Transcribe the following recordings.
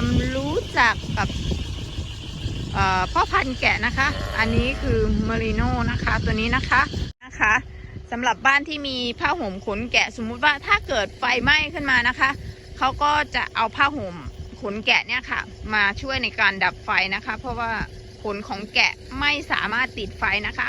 ความรู้จักกับพ่อพันธุ์แกะนะคะ อันนี้คือเมริโนนะคะ ตัวนี้นะคะนะคะสำหรับบ้านที่มีผ้าห่มขนแกะสมมุติว่าถ้าเกิดไฟไหม้ขึ้นมานะคะเขาก็จะเอาผ้าห่มขนแกะเนี่ยค่ะ มาช่วยในการดับไฟนะคะ เพราะว่าขนของแกะไม่สามารถติดไฟนะคะ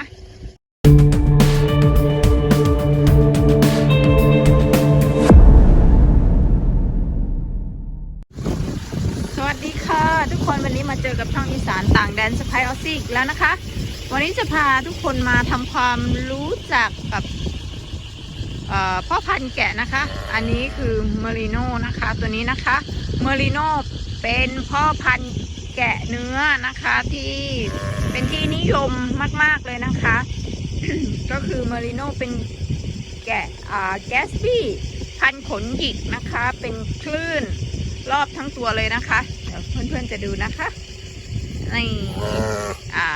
ค่ะ ทุกคนวันนี้มาเจอกับช่องอีสานต่างแดนสไปออซี่อีกแล้วนะคะ วันนี้จะพาทุกคนมาทำความรู้จักกับพ่อพันธุ์แกะนะคะ อันนี้คือเมริโนนะคะ ตัวนี้นะคะเมริโนเป็นพ่อพันธุ์แกะเนื้อนะคะที่เป็นที่นิยมมาก ๆ เลยนะคะ ก็คือเมริโนเป็นแกะแกสบี้พันขนหยิกนะคะ เป็นคลื่น รอบทั้งตัวเลยนะคะ เดี๋ยวเพื่อนๆจะดูนะคะนี่อ่า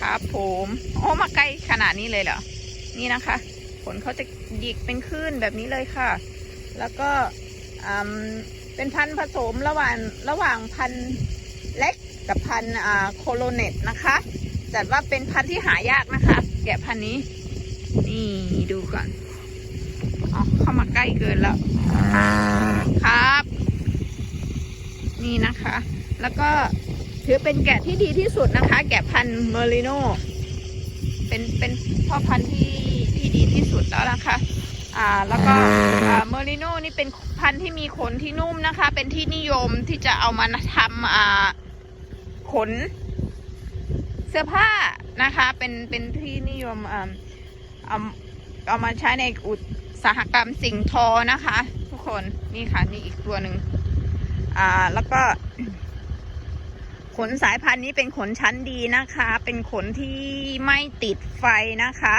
ครับผมโอ้มาใกล้ขนาดนี้เลยเหรอ นี่นะคะขนเขาจะหยิกเป็นคลื่นแบบนี้เลยค่ะ แล้วก็อืมเป็นพันธุ์ผสมระหว่างระหว่างพันธุ์เล็กกับพันธุ์อ่าโคโลเนตนะคะ จัดว่าเป็นพันธุ์ที่หายากนะคะ แกะพันธุ์นี้ นี่ดูก่อนอ๋อเข้ามาใกล้เกินแล้วครับ นี่นะคะ แล้วก็ถือเป็นแกะที่ดีที่สุดนะคะ แกะพันธุ์เมอริโนเป็นเป็นพ่อพันธุ์ที่ที่ดีที่สุดแล้วนะคะ อ่าแล้วก็อ่าเมอริโนนี่เป็นพันธุ์ที่มีขนที่นุ่มนะคะ เป็นที่นิยมที่จะเอามาทำอ่าขน เสื้อผ้านะคะ เป็นเป็นที่นิยมอ่าเอาเอามาใช้ในอุตสาหกรรมสิ่งทอนะคะ ทุกคนนี่ค่ะนี่อีกตัวหนึ่ง อ่า แล้วก็ ขนสายพันธุ์นี้เป็นขนชั้นดีนะคะ เป็นขนที่ไม่ติดไฟนะคะ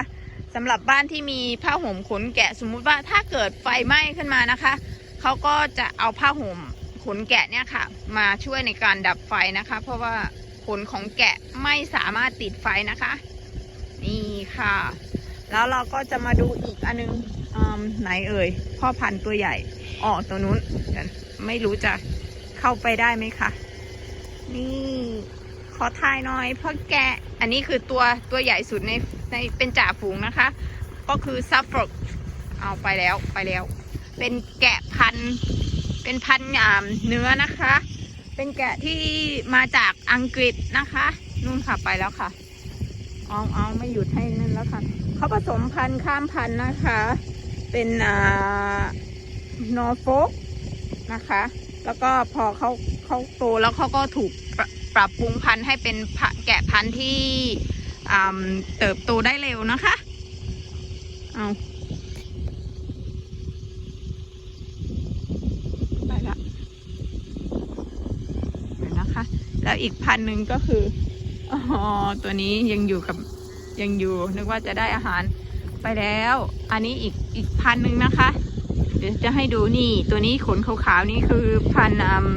สำหรับบ้านที่มีผ้าห่มขนแกะสมมุติว่าถ้าเกิดไฟไหม้ขึ้นมานะคะเขาก็จะเอาผ้าห่มขนแกะเนี่ยค่ะ มาช่วยในการดับไฟนะคะ เพราะว่าขนของแกะไม่สามารถติดไฟนะคะ นี่ค่ะ แล้วเราก็จะมาดูอีกอันนึงไหนเอ่ยพ่อพันธุ์ตัวใหญ่อ๋อตัวนู้นไม่รู้จะ เข้าไปได้ไหมคะ นี่ ขอถ่ายหน่อยพ่อแกะ อันนี้คือตัวตัวใหญ่สุดในในเป็นจ่าฝูงนะคะ ก็คือซัฟฟรกเอาไปแล้วไปแล้ว เป็นแกะพันเป็นพันธุ์อ่าเนื้อนะคะ เป็นแกะที่มาจากอังกฤษนะคะนู่นค่ะไปแล้วค่ะเอาเอาไม่หยุดให้นั่นแล้วค่ะเขาผสมพันธุ์ข้ามพันธุ์นะคะ เป็นอ่านอร์โฟกนะคะ แล้วก็พอเขาเขาโตแล้วเขาก็ถูกปรปรับปรุงพันธุ์ให้เป็นแกะพันธุ์ที่เติบโตได้เร็วนะคะเอาไปละเดี๋ยวนะคะ แล้วอีกพันธุ์หนึ่งก็คืออ๋อตัวนี้ยังอยู่กับยังอยู่นึกว่าจะได้อาหารไปแล้ว อันนี้อีกอีกพันธุ์หนึ่งนะคะ เดี๋ยวจะให้ดูนี่ตัวนี้ขนขาวๆนี่คือพันธุ์อืม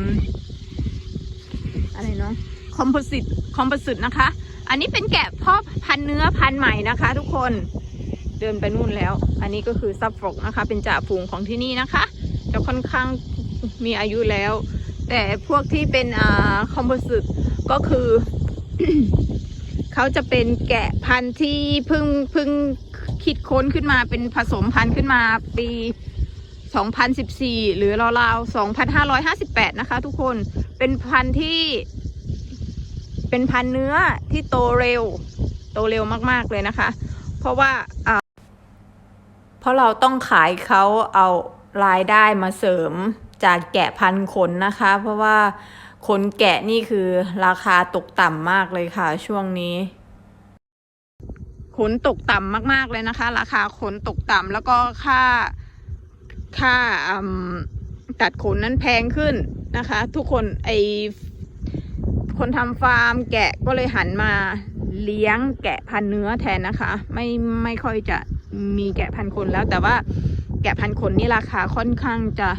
อะไรเนาะคอมโพสิตคอมโพสิตนะคะ อันนี้เป็นแกะพ่อพันเนื้อพันใหม่นะคะ ทุกคนเดินไปนู่นแล้ว อันนี้ก็คือซับฟกนะคะ เป็นจ่าฝูงของที่นี่นะคะ จะค่อนข้างมีอายุแล้ว แต่พวกที่เป็นอ่าคอมโพสิตก็คือเขาจะเป็นแกะพันธุ์ที่เพิ่งเพิ่งคิดค้นขึ้นมาเป็นผสมพันธุ์ขึ้นมาปี 2014 หรือราวๆ2,558 นะคะ ทุกคนเป็นพันธุ์ที่ เป็นพันธุ์เนื้อที่โตเร็ว โตเร็วมากๆเลยนะคะ เพราะว่าเพราะเราต้องขายเขาเอารายได้มาเสริมจากแกะพันขนนะคะ เพราะว่าขนแกะนี่คือราคาตกต่ำมากเลยค่ะ ช่วงนี้ขนตกต่ำมากๆเลยนะคะ ราคาขนตกต่ำแล้วก็ค่า ค่าตัดขนนั้นแพงขึ้นนะคะ ทุกคนไอคนทำฟาร์มแกะก็เลยหันมาเลี้ยงแกะพันเนื้อแทนนะคะ ไม่ไม่ค่อยจะมีแกะพันธุ์ขนแล้ว แต่ว่าแกะพันธุ์ขนนี่ราคาค่อนข้างจะ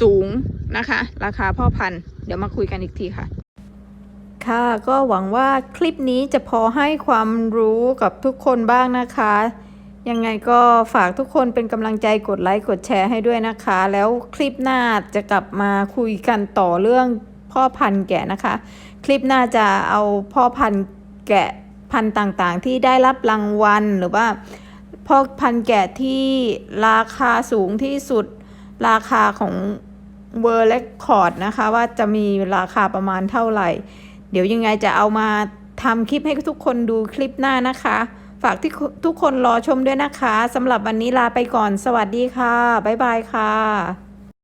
สูงนะคะ ราคาพ่อพันธุ์เดี๋ยวมาคุยกันอีกทีค่ะ ค่ะก็หวังว่าคลิปนี้จะพอให้ความรู้กับทุกคนบ้างนะคะ ยังไงก็ฝากทุกคนเป็นกำลังใจกดไลค์กดแชร์ให้ด้วยนะคะ แล้วคลิปหน้าจะกลับมาคุยกันต่อเรื่องพ่อพันธุ์แกะนะคะ คลิปหน่าจะเอาพ่อพันธุ์แกะพันธุ์ต่างๆ ที่ได้รับรางวัลหรือว่าพ่อพันธุ์แกะที่ราคาสูงที่สุดราคาของเวอร์และคอร์ดนะคะ ว่าจะมีราคาประมาณเท่าไหร่ เดี๋ยวยังไงจะเอามาทำคลิปให้ทุกคนดูคลิปหน้านะคะ ฝากที่ทุกคนรอชมด้วยนะคะสำหรับวันนี้ลาไปก่อน สวัสดีค่ะ บ๊ายบายค่ะ